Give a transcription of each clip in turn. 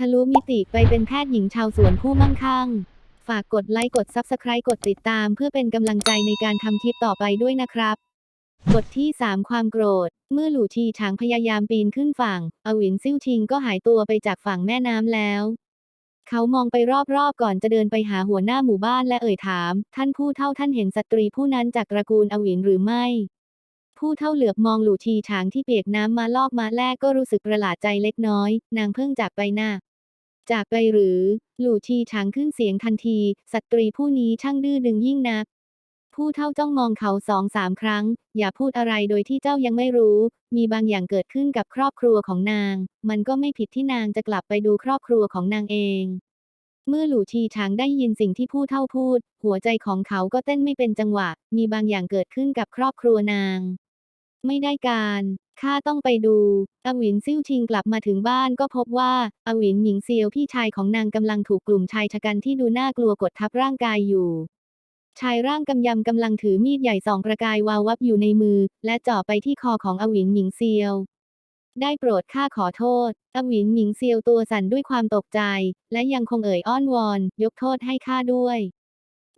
ทะลุมิติไปเป็นแพทย์หญิงชาวสวนผู้มั่งคั่ง ฝากกดไลค์กด Subscribe กดติดตามเพื่อเป็นกำลังใจในการทำคลิปต่อไปด้วยนะครับ บทที่ 3 ความโกรธ เมื่อหลู่ชีฉางพยายามปีนขึ้นฝั่ง อวินซิ่วชิงก็หายตัวไปจากฝั่งแม่น้ำแล้ว เขามองไปรอบๆก่อนจะเดินไปหาหัวหน้าหมู่บ้านและเอ่ยถาม ท่านผู้เท่าท่านเห็นสตรีผู้นั้นจากตระกูลอวินหรือไม่ผู้เท่าเหลือบมองหลู่ชีฉางที่เปียกน้ำมาลอกมาแลกก็รู้สึกประหลาดใจเล็กน้อย นางเพิ่งจากไปน่ะ จากไปหรือ หลู่ชีฉางขึ้นเสียงทันที สตรีผู้นี้ช่างดื้อดึงยิ่งนัก ผู้เท่าจ้องมองเขาสองสามครั้ง อย่าพูดอะไรโดยที่เจ้ายังไม่รู้ มีบางอย่างเกิดขึ้นกับครอบครัวของนาง มันก็ไม่ผิดที่นางจะกลับไปดูครอบครัวของนางเอง เมื่อหลู่ชีฉางได้ยินสิ่งที่ผู้เท่าพูด หัวใจของเขาก็เต้นไม่เป็นจังหวะ มีบางอย่างเกิดขึ้นกับครอบครัวนาง ไม่ได้การข้าต้องไปดู อวินซิ่วชิงกลับมาถึงบ้านก็พบว่า อวินหญิงเซียวพี่ชายของนางกำลังถูกกลุ่มชายชะกันที่ดูน่ากลัวกดทับร่างกายอยู่ ชายร่างกำยำกำลังถือมีดใหญ่สองประกายวาววับอยู่ในมือ และเจาะไปที่คอของอวินหญิงเซียว ได้โปรดข้าขอโทษ อวินหญิงเซียวตัวสั่นด้วยความตกใจ และยังคงเอ่ยอ้อนวอน ยกโทษให้ข้าด้วย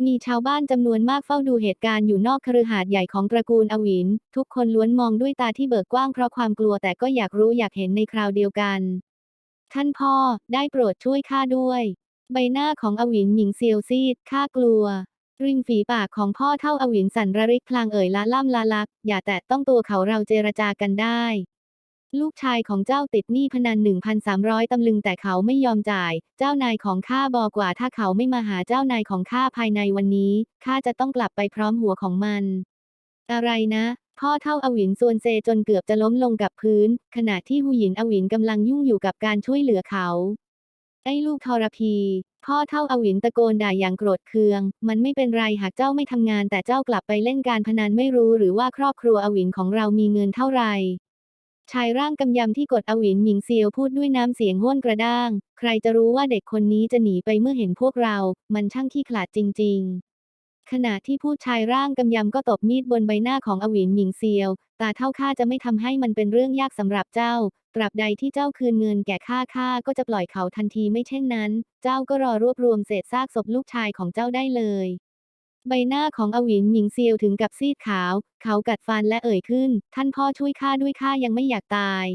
มีชาวบ้านจำนวนมากเฝ้าดูเหตุการณ์อยู่นอกคฤหาสน์ใหญ่ของตระกูลอวิน ทุกคนล้วนมองด้วยตาที่เบิกกว้างเพราะความกลัวแต่ก็อยากรู้อยากเห็นในคราวเดียวกัน ท่านพ่อ ได้โปรดช่วยข้าด้วย ใบหน้าของอวินหญิงเซียวซีดข้ากลัว ริมฝีปากของพ่อเท่าอวินสันระริกพลางเอ่ยละล่ำละลัก อย่าแตะต้องตัวเขาเราเจรจากันได้ ลูกชายของเจ้าติดหนี้พนัน 1,300 ตำลึงแต่เขาไม่ยอมจ่าย เจ้านายของข้าบอกว่าถ้าเขาไม่มาหาเจ้านายของข้าภายในวันนี้ ข้าจะต้องกลับไปพร้อมหัวของมัน อะไรนะ พ่อเท่าอวินส่วนเซจนเกือบจะล้มลงกับพื้น ขณะที่หูหยินอวินกำลังยุ่งอยู่กับการช่วยเหลือเขา ไอ้ลูกทรพี พ่อเท่าอวินตะโกนด่าอย่างโกรธเคือง มันไม่เป็นไรหากเจ้าไม่ทำงานแต่เจ้ากลับไปเล่นการพนันไม่รู้หรือว่าครอบครัวอวินของเรามีเงินเท่าไหร่ ชายร่างกำยำที่กดอวินหมิงเซียวพูดด้วยน้ำเสียงห้วนกระด้าง ใครจะรู้ว่าเด็กคนนี้จะหนีไปเมื่อเห็นพวกเรา มันช่างขี้ขลาดจริง ๆ ขณะที่ผู้ชายร่างกำยำก็ตบมีดบนใบหน้าของอวินหมิงเซียว ตาเท่าข้าจะไม่ทำให้มันเป็นเรื่องยากสำหรับเจ้า ตราบใดที่เจ้าคืนเงินแก่ข้าข้าก็จะปล่อยเขาทันทีไม่เช่นนั้น เจ้าก็รอรวบรวมเศษซากศพลูกชายของเจ้าได้เลย ใบหน้าของอวินหมิงเซียวถึงกับซีดขาว เขากัดฟันและเอ่ยขึ้น ท่านพ่อช่วยข้าด้วยข้ายังไม่อยากตาย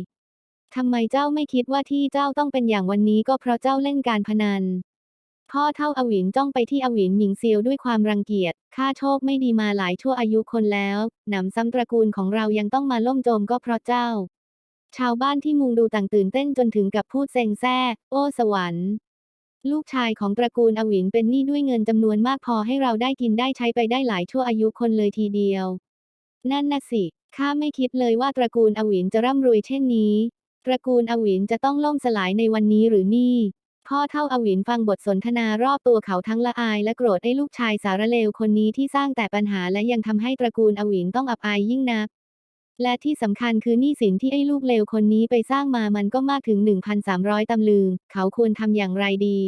ทำไมเจ้าไม่คิดว่าที่เจ้าต้องเป็นอย่างวันนี้ก็เพราะเจ้าเล่นการพนัน พ่อเท่าอวินจ้องไปที่อวินหมิงเซียวด้วยความรังเกียจ ข้าโชคไม่ดีมาหลายชั่วอายุคนแล้ว หนำซ้ำตระกูลของเรายังต้องมาล่มจมก็เพราะเจ้า ชาวบ้านที่มุงดูต่างตื่นเต้นจนถึงกับพูดเซ็งแซ่ โอ้สวรรค์ ลูกชายของตระกูลอวินเป็นหนี้ด้วยเงินจำนวนมากพอให้เราได้กินได้ใช้ไปได้หลายชั่วอายุคนเลยทีเดียว นั่นน่ะสิ ข้าไม่คิดเลยว่าตระกูลอวินจะร่ำรวยเช่นนี้ ตระกูลอวินจะต้องล่มสลายในวันนี้หรือนี่ พ่อเท่าอวินฟังบทสนทนารอบตัวเขาทั้งละอายและโกรธไอ้ลูกชายสารเลวคนนี้ที่สร้างแต่ปัญหาและยังทำให้ตระกูลอวินต้องอับอายยิ่งนัก และที่สำคัญคือหนี้สินที่ไอ้ลูกเลวคนนี้ไปสร้างมามันก็มากถึง 1,300 ตำลึง เขาควรทำอย่างไรดี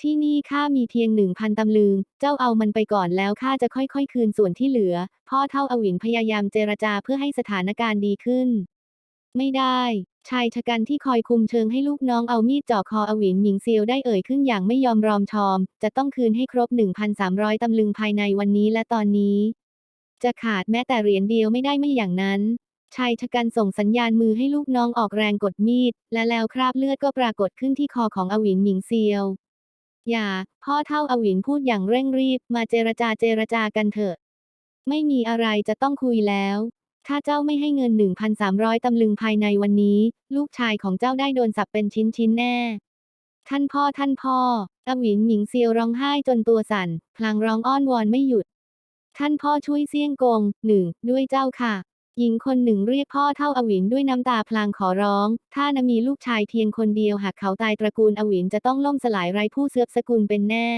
ที่นี่ข้ามีเพียง 1,000 ตำลึง เจ้าเอามันไปก่อนแล้วข้าจะค่อยๆ คืนส่วนที่เหลือ พ่อเท่าอวินพยายามเจรจาเพื่อให้สถานการณ์ดีขึ้น ไม่ได้ ชายชะกันที่คอยคุมเชิงให้ลูกน้องเอามีดจ่อคออวินหมิงเซียวได้เอ่ยขึ้นอย่างไม่ยอมรอมชอม จะต้องคืนให้ครบ 1,300 ตำลึงภายในวันนี้และตอนนี้ จะขาดแม้แต่เหรียญเดียวไม่ได้ไม่อย่างนั้นชายชะกันส่งสัญญาณมือให้ลูกน้องออกแรงกดมีด และแล้วคราบเลือดก็ปรากฏขึ้นที่คอของอวินหมิงเซียว อย่า พ่อเท่าอวินพูดอย่างเร่งรีบ มาเจรจาเจรจากันเถอะ ไม่มีอะไรจะต้องคุยแล้ว ถ้าเจ้าไม่ให้เงิน 1,300 ตำลึงภายในวันนี้ ลูกชายของเจ้าได้โดนสับเป็นชิ้นชิ้นแน่ ท่านพ่อท่านพ่อ อวินหมิงเซียวร้องไห้จนตัวสั่น พลางร้องอ้อนวอนไม่หยุด ท่านพ่อช่วยเสี่ยงกงหนึ่งด้วยเจ้าค่ะ หญิงคนหนึ่งเรียกพ่อเท่าอวินด้วยน้ำตาพลางขอร้อง ถ้านะมีลูกชายเพียงคนเดียวหากเขาตายตระกูลอวินจะต้องล่มสลายไร้ผู้เสือบสกุลเป็นแน่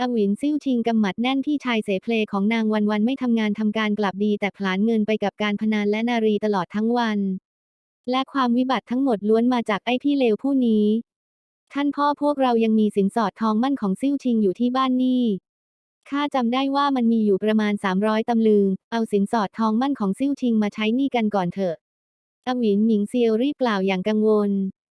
อวินซิ่วชิงกำหมัดแน่นพี่ชายเสเพลของนางวันวันไม่ทำงานทำการกลับดีแต่ผลาญเงินไปกับการพนันและนารีตลอดทั้งวัน และความวิบัติทั้งหมดล้วนมาจากไอ้พี่เลวผู้นี้ ท่านพ่อพวกเรายังมีสินสอดทองมั่นของซิ่วชิงอยู่ที่บ้านนี่ ข้าจำได้ว่ามันมีอยู่ประมาณ 300 ตำลึง เอาสินสอดทองมั่นของซิ่วชิงมาใช้หนี้กันก่อนเถอะ อวินหมิงเซียวรีบกล่าวอย่างกังวล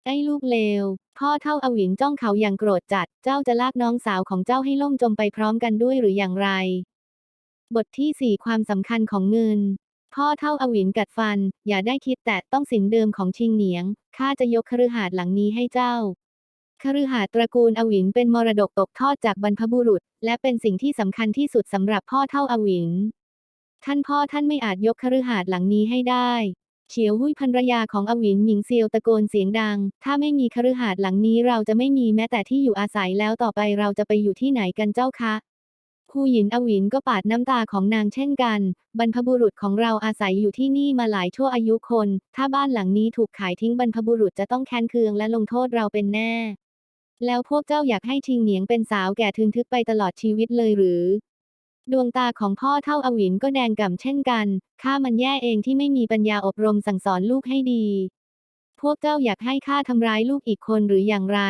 ไอ้ลูกเลว พ่อเท่าอวินจ้องเขาอย่างโกรธจัด เจ้าจะลากน้องสาวของเจ้าให้ล่มจมไปพร้อมกันด้วยหรืออย่างไร บทที่ 4 ความสำคัญของเงิน พ่อเท่าอวินกัดฟัน อย่าได้คิดแต่ต้องสินเดิมของชิงเหนียง ข้าจะยกคฤหาสน์หลังนี้ให้เจ้า คฤหาสน์ตระกูลอวินเป็นมรดกตกทอดจากบรรพบุรุษ และเป็นสิ่งที่สำคัญที่สุดสำหรับพ่อเท่าอวิน ท่านพ่อท่านไม่อาจยกคฤหาสน์หลังนี้ให้ได้เฉียวหุ้ยภรรยาของอวินหญิงเซียวตะโกนเสียงดัง ถ้าไม่มีคฤหาสน์หลังนี้เราจะไม่มีแม้แต่ที่อยู่อาศัยแล้วต่อไปเราจะไปอยู่ที่ไหนกันเจ้าคะผู้หญินอวินก็ปาดน้ำตาของนางเช่นกัน บรรพบุรุษของเราอาศัยอยู่ที่นี่มาหลายชั่วอายุคน ถ้าบ้านหลังนี้ถูกขายทิ้งบรรพบุรุษจะต้องแค้นเคืองและลงโทษเราเป็นแน่ แล้วพวกเจ้าอยากให้ชิงเหนียงเป็นสาวแก่ทึนทึกไปตลอดชีวิตเลยหรือ ดวงตาของพ่อเท่าอวินก็แดงก่ำเช่นกัน ข้ามันแย่เองที่ไม่มีปัญญาอบรมสั่งสอนลูกให้ดี พวกเจ้าอยากให้ข้าทำร้ายลูกอีกคนหรืออย่างไร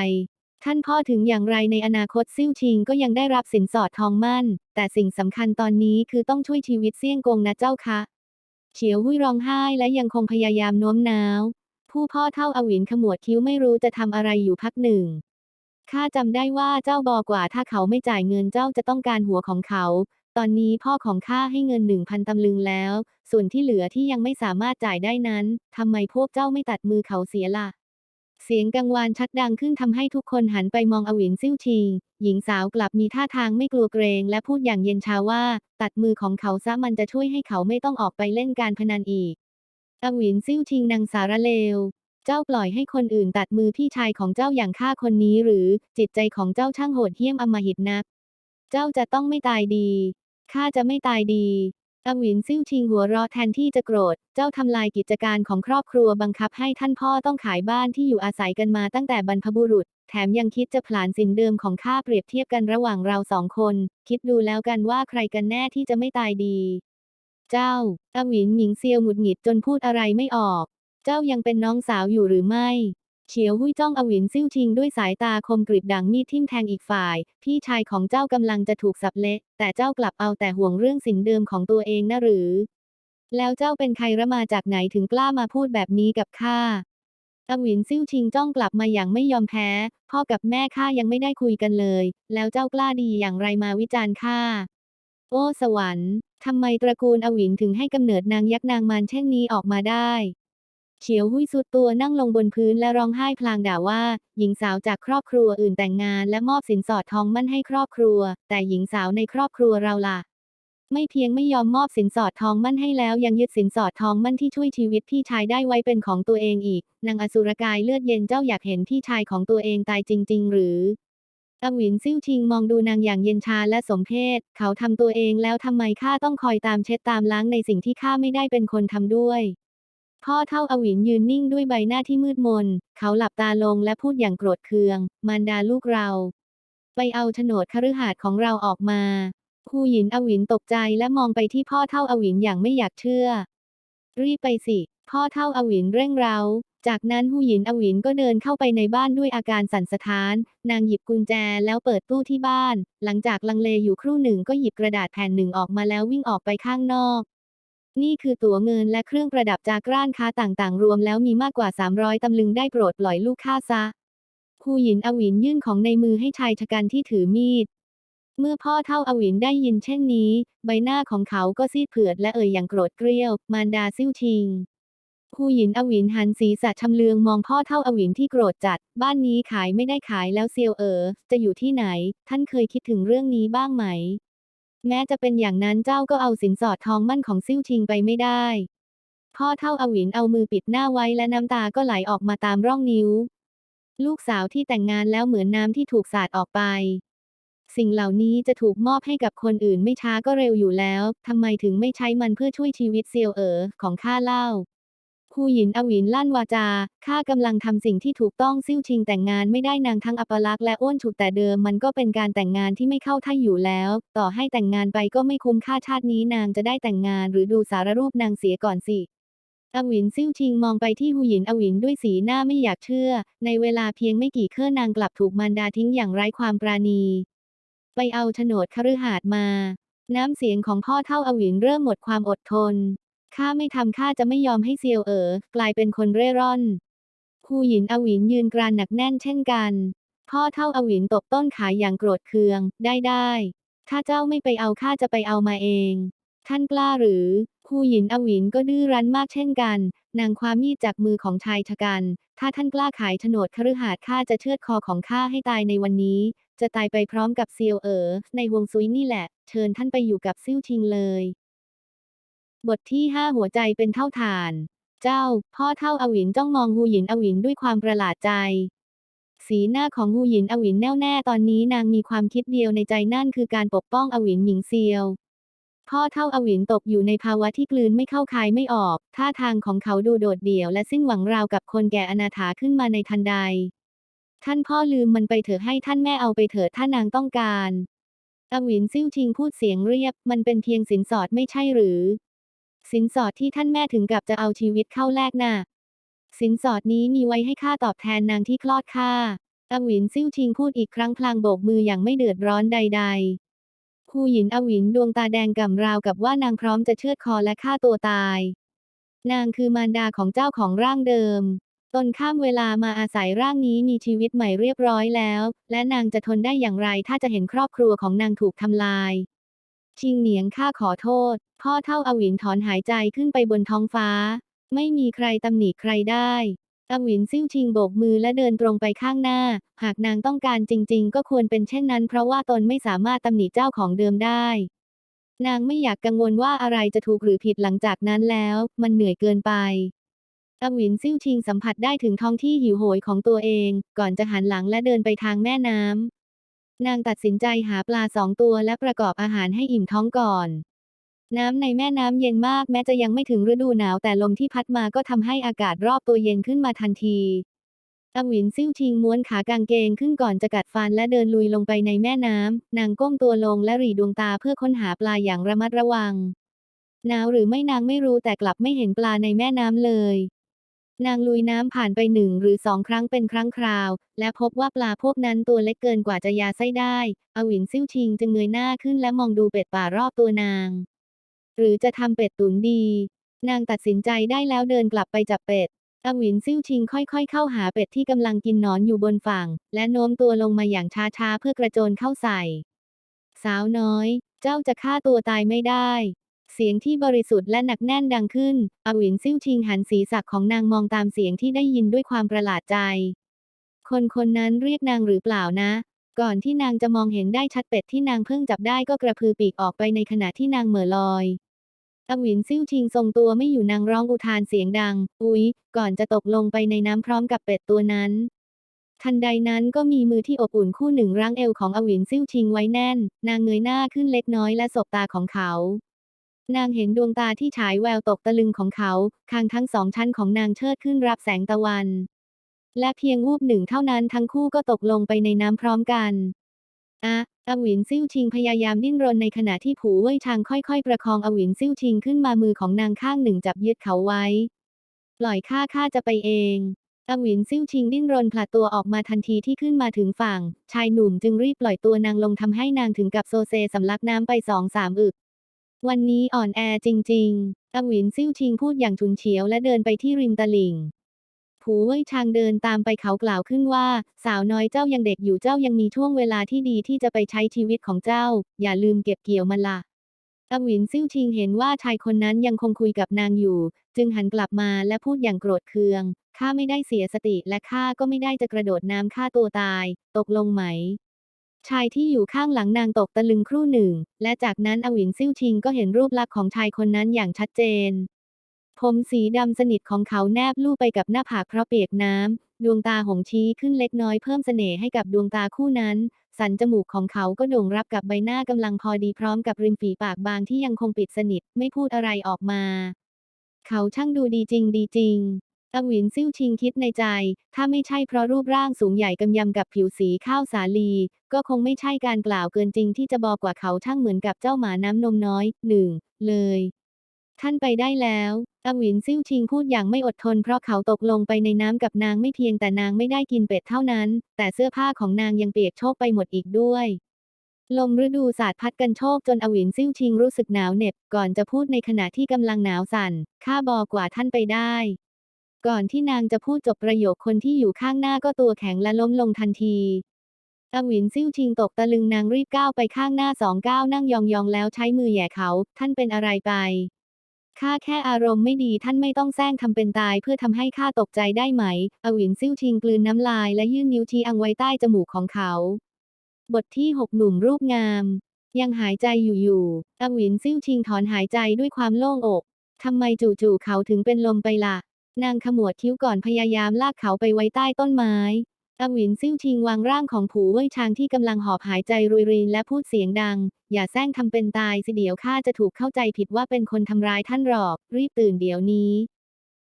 ท่านพ่อถึงอย่างไรในอนาคตซิ่วชิงก็ยังได้รับสินสอดทองมั่น แต่สิ่งสำคัญตอนนี้คือต้องช่วยชีวิตเสี่ยงกงนะเจ้าคะเฉียวหุ้ยร้องไห้และยังคงพยายามโน้มน้าว ผู้พ่อเท่าอวินขมวดคิ้วไม่รู้จะทำอะไรอยู่พักหนึ่ง ข้าจำได้ว่าเจ้าบอกว่าถ้าเขาไม่จ่ายเงินเจ้าจะต้องการหัวของเขา ตอนนี้พ่อของข้าให้เงินหนึ่งพันตำลึงแล้ว ส่วนที่เหลือที่ยังไม่สามารถจ่ายได้นั้นทำไมพวกเจ้าไม่ตัดมือเขาเสียล่ะ เสียงกังวานชัดดังขึ้นทำให้ทุกคนหันไปมองอวินซิ่วชิง หญิงสาวกลับมีท่าทางไม่กลัวเกรงและพูดอย่างเย็นชาว่า ตัดมือของเขาซะมันจะช่วยให้เขาไม่ต้องออกไปเล่นการพนันอีกอวินซิ่วชิงนางสารเลว เจ้าปล่อยให้คนอื่นตัดมือพี่ชายของเจ้าอย่างข้าคนนี้หรือ จิตใจของเจ้าช่างโหดเหี้ยมอำมหิตนัก เจ้าจะต้องไม่ตายดีข้าจะไม่ตายดีอวินซิ่วชิงหัวราะแทนที่จะโกรธ เจ้าทำลายกิจการของครอบครัวบังคับให้ท่านพ่อต้องขายบ้านที่อยู่อาศัยกันมาตั้งแต่บรรพบุรุษ แถมยังคิดจะผลานสินเดิมของข้าเปรียบเทียบกันระหว่างเราสองคน คิดดูแล้วกันว่าใครกันแน่ที่จะไม่ตายดี เจ้าอวินหญิงเซียวหงุดหงิดจนพูดอะไรไม่ออก เจ้ายังเป็นน้องสาวอยู่หรือไม่ เฉียวหุ้ยจ้องอวินซิ่วชิงด้วยสายตาคมกริบดังมีดทิ่มแทงอีกฝ่าย พี่ชายของเจ้ากำลังจะถูกสับเละแต่เจ้ากลับเอาแต่ห่วงเรื่องสินเดิมของตัวเองนะหรือ แล้วเจ้าเป็นใครระมาจากไหนถึงกล้ามาพูดแบบนี้กับข้าอวินซิ่วชิงจ้องกลับมาอย่างไม่ยอมแพ้ พ่อกับแม่ข้ายังไม่ได้คุยกันเลย แล้วเจ้ากล้าดีอย่างไรมาวิจารณ์ข้า โอ้สวรรค์ทำไมตระกูลอวินถึงให้กำเนิดนางยักษ์นางมารเช่นนี้ออกมาได้ เฉียวหุ้ยสุดตัวนั่งลงบนพื้นและร้องไห้พลางด่าว่า หญิงสาวจากครอบครัวอื่นแต่งงานและมอบสินสอดทองมั่นให้ครอบครัว แต่หญิงสาวในครอบครัวเราล่ะ ไม่เพียงไม่ยอมมอบสินสอดทองมั่นให้แล้วยังยึดสินสอดทองมั่นที่ช่วยชีวิตพี่ชายได้ไว้เป็นของตัวเองอีกนางอสุรกายเลือดเย็นเจ้าอยากเห็นพี่ชายของตัวเองตายจริง ๆ หรืออวินซิ่วชิงมองดูนางอย่างเย็นชาและสมเพชเขาทำตัวเองแล้วทำไมข้าต้องคอยตามเช็ดตามล้างในสิ่งที่ข้าไม่ได้เป็นคนทำด้วย พ่อเท่าอวินยืนนิ่งด้วยใบหน้าที่มืดมน เขาหลับตาลงและพูดอย่างโกรธเคือง มารดาลูกเรา ไปเอาโฉนดคฤหาสน์ของเราออกมาผู้หญินอวินตกใจและมองไปที่พ่อเท่าอวินอย่างไม่อยากเชื่อ รีบไปสิ พ่อเท่าอวินเร่งเร้า จากนั้นหูหยินอวินก็เดินเข้าไปในบ้านด้วยอาการสั่นสะท้าน นางหยิบกุญแจแล้วเปิดตู้ที่บ้าน หลังจากลังเลอยู่ครู่หนึ่งก็หยิบกระดาษแผ่นหนึ่งออกมาแล้ววิ่งออกไปข้างนอก นี่คือตั๋วเงินและเครื่องประดับจากร้านค้าต่างๆ รวมแล้วมีมากกว่า 300 ตำลึงได้โปรดปล่อยลูกข้าซะผู้หญินอวินยื่นของในมือให้ชายชะกันที่ถือมีด เมื่อพ่อเท่าอวินได้ยินเช่นนี้ ใบหน้าของเขาก็ซีดเผือดและเอ่ยอย่างโกรธเกรี้ยว มารดาซิ่วชิง ผู้หญินอวินหันศีรษะชำเลืองมองพ่อเท่าอวินที่โกรธจัด บ้านนี้ขายไม่ได้ขายแล้วเซียวเอ๋อจะอยู่ที่ไหน ท่านเคยคิดถึงเรื่องนี้บ้างไหม แม้จะเป็นอย่างนั้นเจ้าก็เอาสินสอดทองมั่นของซิ่วชิงไปไม่ได้ พ่อเท่าอวินเอามือปิดหน้าไว้และน้ำตาก็ไหลออกมาตามร่องนิ้ว ลูกสาวที่แต่งงานแล้วเหมือนน้ำที่ถูกสาดออกไป สิ่งเหล่านี้จะถูกมอบให้กับคนอื่นไม่ช้าก็เร็วอยู่แล้วทำไมถึงไม่ใช้มันเพื่อช่วยชีวิตเซียวเอ๋อของข้าเล่า ผู้หญินอวินลั่นวาจา ข้ากำลังทำสิ่งที่ถูกต้องซิ่วชิงแต่งงานไม่ได้นางทั้งอัปลักษณ์และอ้วนฉุกแต่เดิมมันก็เป็นการแต่งงานที่ไม่เข้าท่าอยู่แล้ว ต่อให้แต่งงานไปก็ไม่คุ้มค่าชาตินี้นางจะได้แต่งงานหรือดูสารรูปนางเสียก่อนสิอวินซิ่วชิงมองไปที่หูหยินอวินด้วยสีหน้าไม่อยากเชื่อ ในเวลาเพียงไม่กี่เครื่อนางกลับถูกมารดาทิ้งอย่างไร้ความปราณี ไปเอาโฉนดคฤหาสน์มา น้ำเสียงของพ่อเท่าอวินเริ่มหมดความอดทน ข้าไม่ทำข้าจะไม่ยอมให้เซียวเอ๋อกลายเป็นคนเร่ร่อนผู้หญินอวินยืนกรานหนักแน่นเช่นกัน พ่อเท่าอวินตบต้นขาอย่างโกรธเคือง ได้ได้ ถ้าเจ้าไม่ไปเอาข้าจะไปเอามาเอง ท่านกล้าหรือ ผู้หญินอวินก็ดื้อรั้นมากเช่นกัน นางความมีดจากมือของชายชะกัน ถ้าท่านกล้าขายโฉนดคฤหาสน์ข้าจะเชือดคอของข้าให้ตายในวันนี้ จะตายไปพร้อมกับเซียวเอ๋อในฮวงซุยนี่แหละ เชิญท่านไปอยู่กับซิ่วชิงเลย บทที่ห้าหัวใจเป็นเท่าฐาน เจ้า พ่อเท่าอวินจ้องมองฮูหยินอวินด้วยความประหลาดใจ สีหน้าของฮูหยินอวินแน่วแน่ตอนนี้นางมีความคิดเดียวในใจนั่นคือการปกป้องอวินหญิงเซียว พ่อเท่าอวินตกอยู่ในภาวะที่กลืนไม่เข้าคายไม่ออก ท่าทางของเขาดูโดดเดี่ยวและสิ้นหวังราวกับคนแก่อนาถาขึ้นมาในทันใด ท่านพ่อลืมมันไปเถอะให้ท่านแม่เอาไปเถอะถ้านางต้องการอวินซิ่วชิงพูดเสียงเรียบ มันเป็นเพียงสินสอดไม่ใช่หรือ สินสอดที่ท่านแม่ถึงกับจะเอาชีวิตเข้าแลกน่ะสินสอดนี้มีไว้ให้ข้าตอบแทนนางที่คลอดข้าอวินซิ่วชิงพูดอีกครั้งพลางโบกมืออย่างไม่เดือดร้อนใด ๆ ผู้หญินอวินดวงตาแดงก่ำราวกับว่านางพร้อมจะเชือดคอและฆ่าตัวตาย นางคือมารดาของเจ้าของร่างเดิม ตนข้ามเวลามาอาศัยร่างนี้มีชีวิตใหม่เรียบร้อยแล้ว และนางจะทนได้อย่างไรถ้าจะเห็นครอบครัวของนางถูกทำลาย ชิงเหนียงข้าขอโทษ พ่อเท่าอวินถอนหายใจขึ้นไปบนท้องฟ้า ไม่มีใครตำหนิใครได้อวินซิ่วชิงโบกมือและเดินตรงไปข้างหน้า หากนางต้องการจริง ๆ ก็ควรเป็นเช่นนั้น เพราะว่าตนไม่สามารถตำหนิเจ้าของเดิมได้ นางไม่อยากกังวลว่าอะไรจะถูกหรือผิดหลังจากนั้นแล้ว มันเหนื่อยเกินไปอวินซิ่วชิงสัมผัสได้ถึงท้องที่หิวโหยของตัวเอง ก่อนจะหันหลังและเดินไปทางแม่น้ำนางตัดสินใจหาปลาสองตัวและประกอบอาหารให้อิ่มท้องก่อน น้ำในแม่น้ำเย็นมากแม้จะยังไม่ถึงฤดูหนาวแต่ลมที่พัดมาก็ทำให้อากาศรอบตัวเย็นขึ้นมาทันทีอวินซิ่วชิงม้วนขากางเกงขึ้นก่อนจะกัดฟันและเดินลุยลงไปในแม่น้ำ นางก้มตัวลงและหรี่ดวงตาเพื่อค้นหาปลาอย่างระมัดระวัง หนาวหรือไม่นางไม่รู้แต่กลับไม่เห็นปลาในแม่น้ำเลย นางลุยน้ำผ่านไปหนึ่งหรือสองครั้งเป็นครั้งคราว และพบว่าปลาพวกนั้นตัวเล็กเกินกว่าจะยาไส้ได้ อวินซิ่วชิงจึงเงยหน้าขึ้นและมองดูเป็ดป่ารอบตัวนาง หรือจะทำเป็ดตุ๋นดี นางตัดสินใจได้แล้วเดินกลับไปจับเป็ดอวินซิ่วชิงค่อยๆ เข้าหาเป็ดที่กำลังกินนอนอยู่บนฝั่ง และโน้มตัวลงมาอย่างช้าๆ เพื่อกระโจนเข้าใส่ สาวน้อย เจ้าจะฆ่าตัวตายไม่ได้ เสียงที่บริสุทธิ์และหนักแน่นดังขึ้น อวินซิ่วชิงหันศีรษะของนางมองตามเสียงที่ได้ยินด้วยความประหลาดใจ คนคนนั้นเรียกนางหรือเปล่านะ ก่อนที่นางจะมองเห็นได้ชัดเป็ดที่นางเพิ่งจับได้ก็กระพือปีกออกไปในขณะที่นางเหม่อลอย อวินซิ่วชิงทรงตัวไม่อยู่นางร้องอุทานเสียงดัง อุ๊ย ก่อนจะตกลงไปในน้ำพร้อมกับเป็ดตัวนั้น ทันใดนั้นก็มีมือที่อบอุ่นคู่หนึ่งรั้งเอวของอวินซิ่วชิงไว้แน่น นางเงยหน้าขึ้นเล็กน้อยและสบตาของเขา นางเห็นดวงตาที่ฉายแววตกตะลึงของเขา คางทั้งสองชั้นของนางเชิดขึ้นรับแสงตะวัน และเพียงวูบหนึ่งเท่านั้นทั้งคู่ก็ตกลงไปในน้ำพร้อมกัน อะอวินซิ่วชิงพยายามดิ้นรนในขณะที่ผูเว่ยชางค่อยๆ ประคองอวินซิ่วชิงขึ้นมามือของนางข้างหนึ่งจับยึดเขาไว้ ปล่อยข้าข้าจะไปเอง อวินซิ่วชิงดิ้นรนผลัดตัวออกมาทันทีที่ขึ้นมาถึงฝั่ง ชายหนุ่มจึงรีบปล่อยตัวนางลงทำให้นางถึงกับโซเซสำลักน้ำไปสองสามอึก วันนี้อ่อนแอจริง ๆ อวินซิ่วชิงพูดอย่างฉุนเฉียวและเดินไปที่ริมตลิ่ง ผูเว่ยชางเดินตามไปเขากล่าวขึ้นว่า สาวน้อยเจ้ายังเด็กอยู่เจ้ายังมีช่วงเวลาที่ดีที่จะไปใช้ชีวิตของเจ้า อย่าลืมเก็บเกี่ยวมันละอวินซิ่วชิงเห็นว่าชายคนนั้นยังคงคุยกับนางอยู่ จึงหันกลับมาและพูดอย่างโกรธเคือง ข้าไม่ได้เสียสติและข้าก็ไม่ได้จะกระโดดน้ำฆ่าตัวตาย ตกลงไหม ชายที่อยู่ข้างหลังนางตกตะลึงครู่หนึ่ง และจากนั้นอวินซิ่วชิงก็เห็นรูปลักษณ์ของชายคนนั้นอย่างชัดเจน ผมสีดำสนิทของเขาแนบลู่ไปกับหน้าผากเพราะเปียกน้ำ ดวงตาหงชี้ขึ้นเล็กน้อยเพิ่มเสน่ห์ให้กับดวงตาคู่นั้น สันจมูกของเขาก็โด่งรับกับใบหน้ากำลังพอดีพร้อมกับริมฝีปากบางที่ยังคงปิดสนิทไม่พูดอะไรออกมา เขาช่างดูดีจริงดีจริงอวินซิ่วชิงคิดในใจ ถ้าไม่ใช่เพราะรูปร่างสูงใหญ่กำยำกับผิวสีข้าวสาลี ก็คงไม่ใช่การกล่าวเกินจริงที่จะบอกว่าเขาช่างเหมือนกับเจ้าหมาน้ำนมน้อยหนึ่งเลย ท่านไปได้แล้วอวินซิ่วชิงพูดอย่างไม่อดทนเพราะเขาตกลงไปในน้ำกับนางไม่เพียงแต่นางไม่ได้กินเป็ดเท่านั้น แต่เสื้อผ้าของนางยังเปียกโชกไปหมดอีกด้วย ลมฤดูศาสตร์พัดกันโชกจนอวินซิ่วชิงรู้สึกหนาวเหน็บ ก่อนจะพูดในขณะที่กำลังหนาวสั่น ข้าบอกว่าท่านไปได้ ก่อนที่นางจะพูดจบประโยคคนที่อยู่ข้างหน้าก็ตัวแข็งและล้มลงทันทีอวินซิ่วชิงตกตะลึงนางรีบก้าวไปข้างหน้าสองก้าวนั่งยองๆแล้วใช้มือแย่เขา ท่านเป็นอะไรไป ข้าแค่อารมณ์ไม่ดีท่านไม่ต้องแซงทำเป็นตายเพื่อทำให้ข้าตกใจได้ไหม อวินซิ่วชิงกลืนน้ำลายและยื่นนิ้วชี้อังไว้ใต้จมูกของเขา บทที่6หนุ่มรูปงาม ยังหายใจอยู่อยู่อวินซิ่วชิงถอนหายใจด้วยความโล่งอกทำไมจู่ๆเขาถึงเป็นลมไปล่ะ นางขมวดคิ้วก่อนพยายามลากเขาไปไว้ใต้ต้นไม้ อวินซิ่วชิงวางร่างของผูเว่ยชางที่กำลังหอบหายใจรุยรินและพูดเสียงดัง อย่าแซงทำเป็นตายสิเดี๋ยวข้าจะถูกเข้าใจผิดว่าเป็นคนทำร้ายท่านหรอก รีบตื่นเดี๋ยวนี้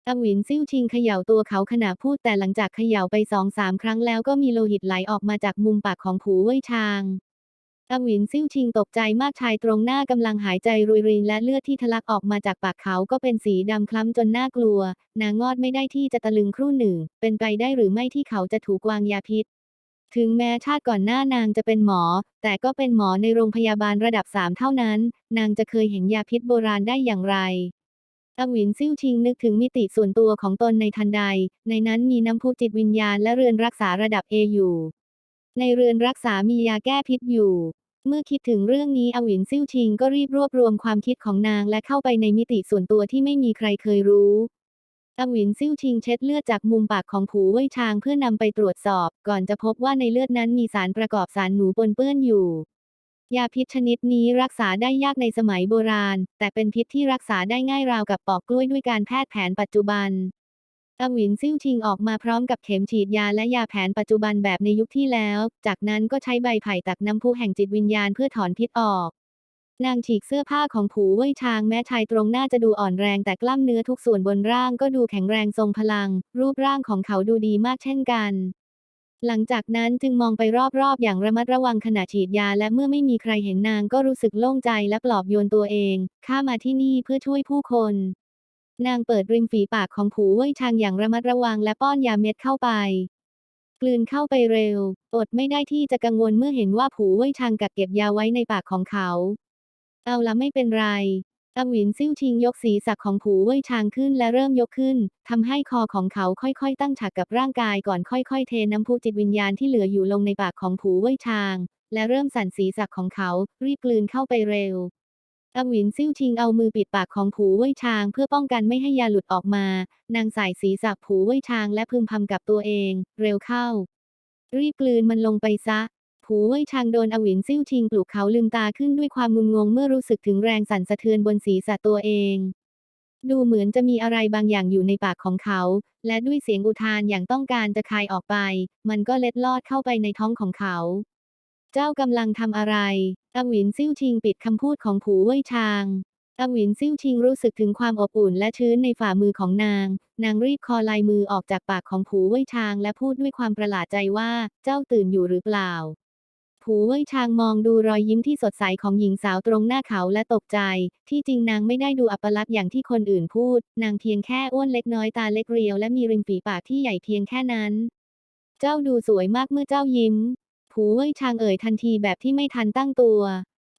อวินซิ่วชิงเขย่าตัวเขาขณะพูดแต่หลังจากเขย่าไปสองสามครั้งแล้วก็มีโลหิตไหลออกมาจากมุมปากของผูเว่ยชาง อวินซิ่วชิงตกใจมากชายตรงหน้ากำลังหายใจรุยรินและเลือดที่ทะลักออกมาจากปากเขาก็เป็นสีดำคล้ำจนน่ากลัว นางงอดไม่ได้ที่จะตะลึงครู่หนึ่ง เป็นไปได้หรือไม่ที่เขาจะถูกวางยาพิษ ถึงแม้ชาติก่อนหน้านางจะเป็นหมอ แต่ก็เป็นหมอในโรงพยาบาลระดับสามเท่านั้น นางจะเคยเห็นยาพิษโบราณได้อย่างไรอวินซิ่วชิงนึกถึงมิติส่วนตัวของตนในทันใด ในนั้นมีน้ำพุจิตวิญญาณและเรือนรักษาระดับเออยู่ ในเรือนรักษามียาแก้พิษอยู่ เมื่อคิดถึงเรื่องนี้อวินซิ่วชิงก็รีบรวบรวมความคิดของนางและเข้าไปในมิติส่วนตัวที่ไม่มีใครเคยรู้อวินซิ่วชิงเช็ดเลือดจากมุมปากของผูเว่ยชางเพื่อนำไปตรวจสอบ ก่อนจะพบว่าในเลือดนั้นมีสารประกอบสารหนูปนเปื้อนอยู่ ยาพิษชนิดนี้รักษาได้ยากในสมัยโบราณ แต่เป็นพิษที่รักษาได้ง่ายราวกับปอกกล้วยด้วยการแพทย์แผนปัจจุบัน อวินซิ่วชิงออกมาพร้อมกับเข็มฉีดยาและยาแผนปัจจุบันแบบในยุคที่แล้ว จากนั้นก็ใช้ใบไผ่ตักน้ำพุแห่งจิตวิญญาณเพื่อถอนพิษออก นางฉีกเสื้อผ้าของผูเว่ยชางแม้ชายตรงหน้าจะดูอ่อนแรงแต่กล้ามเนื้อทุกส่วนบนร่างก็ดูแข็งแรงทรงพลัง รูปร่างของเขาดูดีมากเช่นกัน หลังจากนั้นจึงมองไปรอบๆ อย่างระมัดระวังขณะฉีดยาและเมื่อไม่มีใครเห็นนางก็รู้สึกโล่งใจและปลอบโยนตัวเอง ข้ามาที่นี่เพื่อช่วยผู้คน นางเปิดริมฝีปากของผูเว่ยชางอย่างระมัดระวังและป้อนยาเม็ดเข้าไป กลืนเข้าไปเร็ว อดไม่ได้ที่จะกังวลเมื่อเห็นว่าผูเว่ยชางกักเก็บยาไว้ในปากของเขา เอาละไม่เป็นไรอวินซิ่วชิงยกศีรษะของผูเว่ยชางขึ้นและเริ่มยกขึ้นทำให้คอของเขาค่อยๆ ตั้งฉากกับร่างกายก่อนค่อยๆ เทน้ำพุจิตวิญญาณที่เหลืออยู่ลงในปากของผูเว่ยชาง และเริ่มสั่นศีรษะของเขา รีบกลืนเข้าไปเร็ว อวินซิ่วชิงเอามือปิดปากของผูเว่ยชาง เพื่อป้องกันไม่ให้ยาหลุดออกมา นางใส่ศีรษะผูเว่ยชางและพึมพำกับตัวเอง เร็วเข้า รีบกลืนมันลงไปซะผูเว่ยชางโดนอวินซิ่วชิงปลุกเขาลืมตาขึ้นด้วยความงุนงงเมื่อรู้สึกถึงแรงสั่นสะเทือนบนศีรษะตัวเอง ดูเหมือนจะมีอะไรบางอย่างอยู่ในปากของเขา และด้วยเสียงอุทานอย่างต้องการจะคายออกไป มันก็เล็ดลอดเข้าไปในท้องของเขา เจ้ากำลังทำอะไร อวินซิ่วชิงปิดคำพูดของผูเว่ยชาง อวินซิ่วชิงรู้สึกถึงความอบอุ่นและชื้นในฝ่ามือของนาง นางรีบคอลายมือออกจากปากของผูเว่ยชางและพูดด้วยความประหลาดใจว่า เจ้าตื่นอยู่หรือเปล่า ผูเว่ยชางมองดูรอยยิ้มที่สดใสของหญิงสาวตรงหน้าเขาและตกใจ ที่จริงนางไม่ได้ดูอัปลักษณ์อย่างที่คนอื่นพูด นางเพียงแค่อ้วนเล็กน้อยตาเล็กเรียวและมีริมฝีปากที่ใหญ่เพียงแค่นั้น เจ้าดูสวยมากเมื่อเจ้ายิ้ม ผูเว่ยชางเอ่ยทันทีแบบที่ไม่ทันตั้งตัว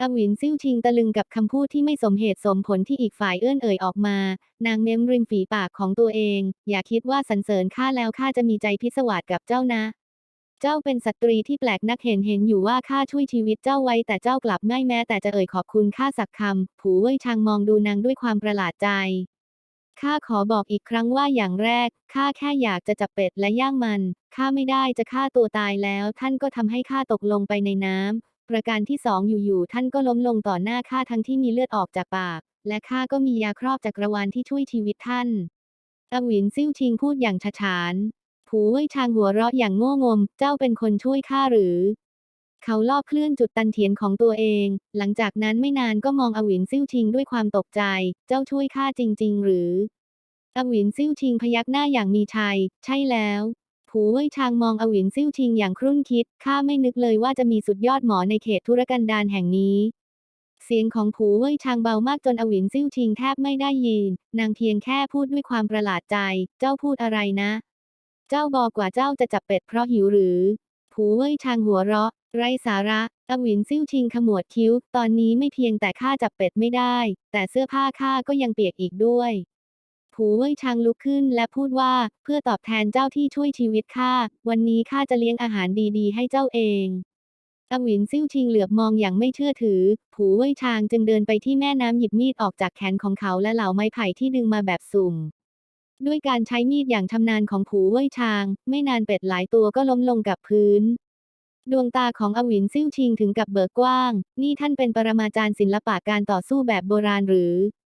อวินซิ่วชิงตะลึงกับคำพูดที่ไม่สมเหตุสมผลที่อีกฝ่ายเอื้อนเอ่ยออกมา นางเม้มริมฝีปากของตัวเอง อย่าคิดว่าสรรเสริญข้าแล้วข้าจะมีใจพิศวาสกับเจ้านะ เจ้าเป็นสตรีที่แปลกนักเห็นเห็นอยู่ว่าข้าช่วยชีวิตเจ้าไว้ แต่เจ้ากลับไม่แม้แต่จะเอ่ยขอบคุณข้าสักคำ ผูเว่ยชางมองดูนางด้วยความประหลาดใจ ข้าขอบอกอีกครั้งว่าอย่างแรก ข้าแค่อยากจะจับเป็ดและย่างมัน ข้าไม่ได้จะฆ่าตัวตายแล้ว ท่านก็ทำให้ข้าตกลงไปในน้ำประการที่สองอยู่ๆท่านก็ล้มลงต่อหน้าข้าทั้งที่มีเลือดออกจากปาก และข้าก็มียาครอบจักรวาลที่ช่วยชีวิตท่านอวินซิ่วชิงพูดอย่างฉฉานผูเว่ยชางหัวเราะอย่างโง่งม เจ้าเป็นคนช่วยข้าหรือ เขาลอบเคลื่อนจุดตันเถียนของตัวเอง หลังจากนั้นไม่นานก็มองอวินซิ่วชิงด้วยความตกใจ เจ้าช่วยข้าจริง ๆ หรือ อวินซิ่วชิงพยักหน้าอย่างมีชัย ใช่แล้วผูเว่ยชางมองอวินซิ่วชิงอย่างครุ่นคิด ข้าไม่นึกเลยว่าจะมีสุดยอดหมอในเขตธุรกันดารแห่งนี้ เสียงของผูเว่ยชางเบามากจนอวินซิ่วชิงแทบไม่ได้ยิน นางเพียงแค่พูดด้วยความประหลาดใจ เจ้าพูดอะไรนะ เจ้าบอกว่าเจ้าจะจับเป็ดเพราะหิวหรือ ผูเว่ยชางหัวเราะ ไรสาระอวินซิ่วชิงขมวดคิ้ว ตอนนี้ไม่เพียงแต่ข้าจับเป็ดไม่ได้ แต่เสื้อผ้าข้าก็ยังเปียกอีกด้วยผูเว่ยชางลุกขึ้นและพูดว่า เพื่อตอบแทนเจ้าที่ช่วยชีวิตข้า วันนี้ข้าจะเลี้ยงอาหารดีๆ ให้เจ้าเองอวินซิ่วชิงเหลือบมองอย่างไม่เชื่อถือ ผูเว่ยชางจึงเดินไปที่แม่น้ำหยิบมีดออกจากแขนของเขาและเหลาไม้ไผ่ที่ดึงมาแบบสุ่ม ด้วยการใช้มีดอย่างชำนาญของผูเว่ยชาง ไม่นานเป็ดหลายตัวก็ล้มลงกับพื้น ดวงตาของอวินซิ่วชิงถึงกับเบิกกว้าง นี่ท่านเป็นปรมาจารย์ศิลปะการต่อสู้แบบโบราณหรือ